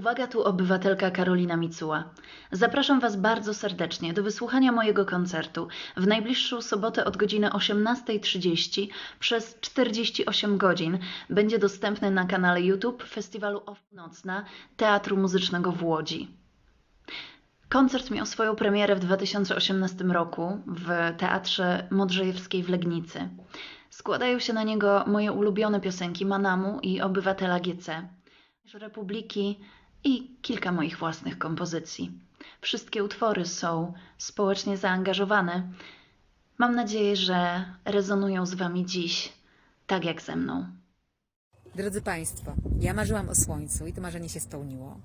Uwaga tu obywatelka Karolina Micuła. Zapraszam Was bardzo serdecznie do wysłuchania mojego koncertu w najbliższą sobotę od godziny 18.30 przez 48 godzin. Będzie dostępny na kanale YouTube Festiwalu O Nocna Teatru Muzycznego w Łodzi. Koncert miał swoją premierę w 2018 roku w Teatrze Modrzejewskiej w Legnicy. Składają się na niego moje ulubione piosenki Manamu i Obywatela GC, Republiki i kilka moich własnych kompozycji. Wszystkie utwory są społecznie zaangażowane. Mam nadzieję, że rezonują z Wami dziś, tak jak ze mną. Drodzy Państwo, ja marzyłam o słońcu i to marzenie się spełniło.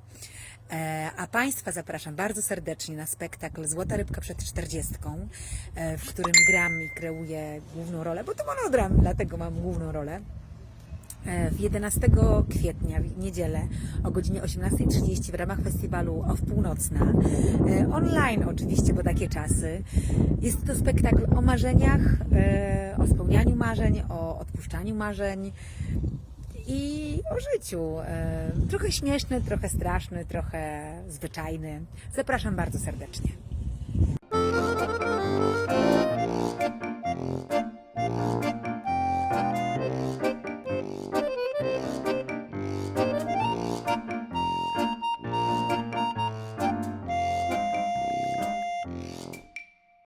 E, A Państwa zapraszam bardzo serdecznie na spektakl Złota Rybka przed 40, e, w którym gram i kreuję główną rolę, bo to monodram, dlatego mam główną rolę. E, W 11 kwietnia, w niedzielę o godzinie 18.30 w ramach festiwalu OFF Północna. E, Online oczywiście, bo takie czasy. Jest to spektakl o marzeniach, e, o spełnianiu marzeń, o odpuszczaniu marzeń i o życiu. Trochę śmieszny, trochę straszny, trochę zwyczajny. Zapraszam bardzo serdecznie.